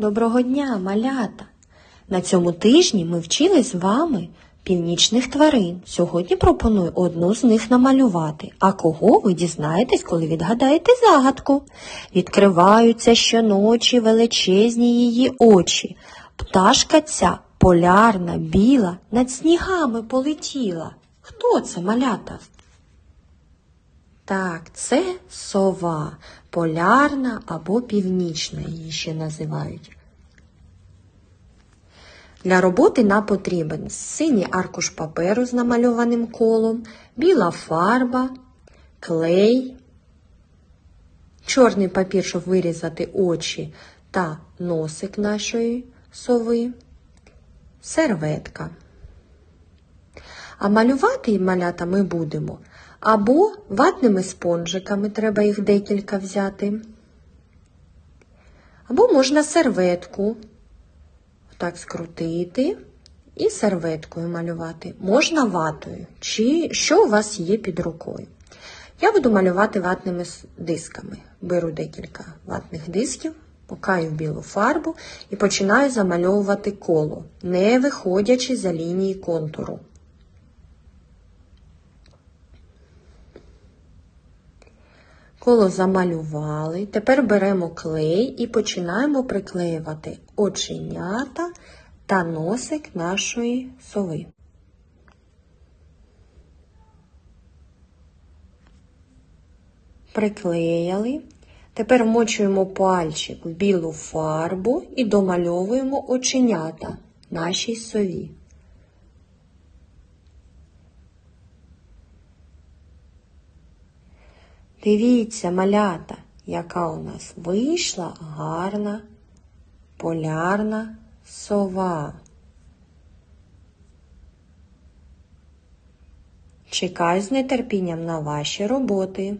Доброго дня, малята! На цьому тижні ми вчили з вами північних тварин. Сьогодні пропоную одну з них намалювати. А кого ви дізнаєтесь, коли відгадаєте загадку? Відкриваються щоночі величезні її очі. Пташка ця полярна, біла, над снігами полетіла. Хто це, малята? Так, це сова, полярна або північна її ще називають. Для роботи нам потрібен синій аркуш паперу з намальованим колом, біла фарба, клей, чорний папір, щоб вирізати очі та носик нашої сови, серветка. А малювати малята ми будемо або ватними спонжиками, треба їх декілька взяти. Або можна серветку так скрутити і серветкою малювати. Можна ватою, чи що у вас є під рукою. Я буду малювати ватними дисками. Беру декілька ватних дисків, пукаю в білу фарбу і починаю замальовувати коло, не виходячи за лінії контуру. Коло замалювали. Тепер беремо клей і починаємо приклеювати оченята та носик нашої сови. Приклеїли. Тепер вмочуємо пальчик в білу фарбу і домальовуємо оченята нашій сові. Дивіться, малята, яка у нас вийшла гарна полярна сова. Чекаю з нетерпінням на ваші роботи.